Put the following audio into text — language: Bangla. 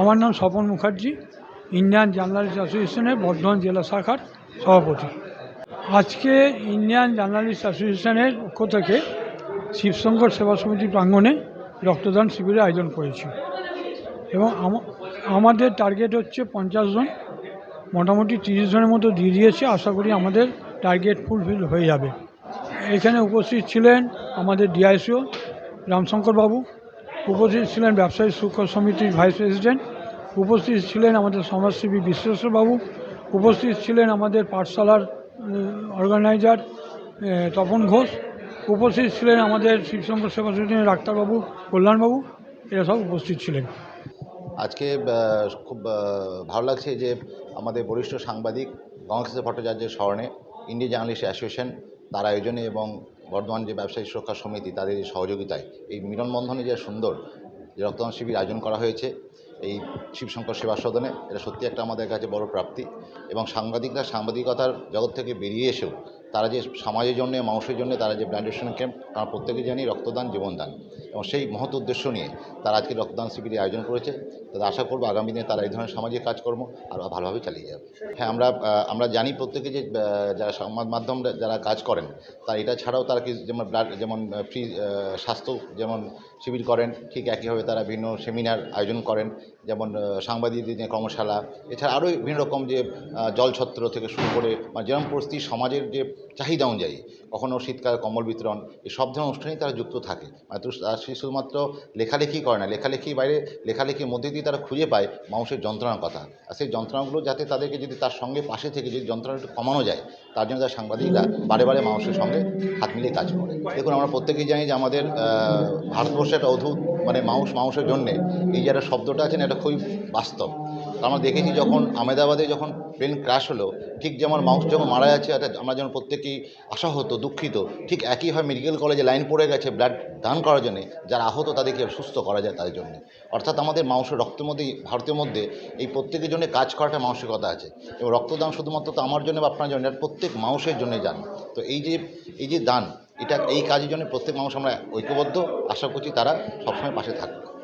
আমার নাম স্বপন মুখার্জি ইন্ডিয়ান জার্নালিস্ট অ্যাসোসিয়েশনের বর্ধমান জেলা শাখার সভাপতি। আজকে ইন্ডিয়ান জার্নালিস্ট অ্যাসোসিয়েশনের পক্ষ থেকে শিবশঙ্কর সেবা সমিতি প্রাঙ্গণে রক্তদান শিবিরের আয়োজন করেছি। এবং আমাদের টার্গেট হচ্ছে পঞ্চাশ জন, মোটামুটি তিরিশ জনের মতো দিয়ে দিয়েছে। আশা করি আমাদের টার্গেট ফুলফিল হয়ে যাবে। এখানে উপস্থিত ছিলেন আমাদের ডিআইসিও রামশঙ্কর বাবু উপস্থিত ছিলেন ব্যবসায়ী সুখ সমিতির ভাইস প্রেসিডেন্ট, উপস্থিত ছিলেন আমাদের সমাজসেবী বিশ্বেশ্বর বাবু উপস্থিত ছিলেন আমাদের পাঠশালার অর্গানাইজার তপন ঘোষ, উপস্থিত ছিলেন আমাদের শিবশঙ্কর সেবা সমিতির ডাক্তারবাবু, কল্যাণবাবু, এরা সব উপস্থিত ছিলেন। আজকে খুব ভালো লাগছে যে আমাদের বরিষ্ঠ সাংবাদিক গঙ্গাকৃষ্ণ ভট্টাচার্যের স্মরণে ইন্ডিয়ান জার্নালিস্ট অ্যাসোসিয়েশন তার আয়োজনে এবং বর্ধমান যে ব্যবসায়ী সুরক্ষা সমিতি, তাদের সহযোগিতায় এই মিলনবন্ধনে যে সুন্দর যে রক্তদান শিবির আয়োজন করা হয়েছে, এই শিবশঙ্কর সেবা সদনে, এটা সত্যি একটা আমাদের কাছে বড় প্রাপ্তি এবং সাংবাদিকরা সাংবাদিকতার জগৎ থেকে বেরিয়ে এসেও তারা যে সমাজের জন্য, মানুষের জন্য তারা যে ব্লাডেশন ক্যাম্প তারা প্রত্যেকে জানি রক্তদান, জীবনদান। এবং সেই মহৎ উদ্দেশ্য নিয়ে তারা আজকে রক্তদান শিবিরের আয়োজন করেছে। তাদের আশা করব আগামী দিনে তারা এই ধরনের সামাজিক কাজকর্ম আরও ভালোভাবে চালিয়ে যাবে। হ্যাঁ আমরা আমরা জানি প্রত্যেকে যে যারা সংবাদ মাধ্যম যারা কাজ করেন, তারা এটা ছাড়াও তারা কি যেমন ব্লাড যেমন ফ্রি স্বাস্থ্য যেমন শিবির করেন, ঠিক একইভাবে তারা বিভিন্ন সেমিনার আয়োজন করেন। যেমন সাংবাদিকদের যে কর্মশালা, এছাড়া আরও বিভিন্ন রকম যে জলছত্র থেকে শুরু করে যেরকম পরিস্থিতি সমাজের যে চাহিদা অনুযায়ী। কখনও শীতকালে, কম্বল বিতরণ এই সব ধরনের অনুষ্ঠানেই তারা যুক্ত থাকে। মানে তারা শুধুমাত্র লেখালেখি করে না, লেখালেখির বাইরে, লেখালেখির মধ্যে দিয়ে তারা খুঁজে পায় মানুষের যন্ত্রণার কথা। আর সেই যন্ত্রণাগুলো যাতে তাদেরকে যদি তার সঙ্গে পাশে থেকে যদি যন্ত্রণা একটু কমানো যায়, তার জন্য তার সাংবাদিকরা বারে বারে মানুষের সঙ্গে হাত মিলিয়ে কাজ করে। দেখুন, আমরা প্রত্যেকেই জানি যে আমাদের ভারতবর্ষে একটা অদ্ভুত মানে মানুষ, মানুষের জন্যে এই যে একটা শব্দটা আছে না, এটা খুবই বাস্তব। আমরা দেখেছি যখন আমেদাবাদে যখন প্লেন ক্র্যাশ হলো, ঠিক যেমন মানুষ যখন মারা যাচ্ছে, অর্থাৎ আমরা যেমন প্রত্যেকেই আশাহত, দুঃখিত, ঠিক একইভাবে মেডিকেল কলেজে লাইন পড়ে গেছে ব্লাড দান করার জন্যে, যারা আহত তাদেরকে সুস্থ করা যায় তাদের জন্য। অর্থাৎ আমাদের মানুষের রক্তের মধ্যে, ভারতের মধ্যে এই প্রত্যেকের জন্য কাজ করাটা মানসিকতা আছে। এবং রক্তদান শুধুমাত্র তো আমার জন্য বা আপনার জন্য প্রত্যেক মানুষের জন্য যান তো এই যে এই যে দান, এটা এই কাজের জন্য প্রত্যেক মানুষ আমরা ঐক্যবদ্ধ, আশা করছি তারা সবসময় পাশে থাকবে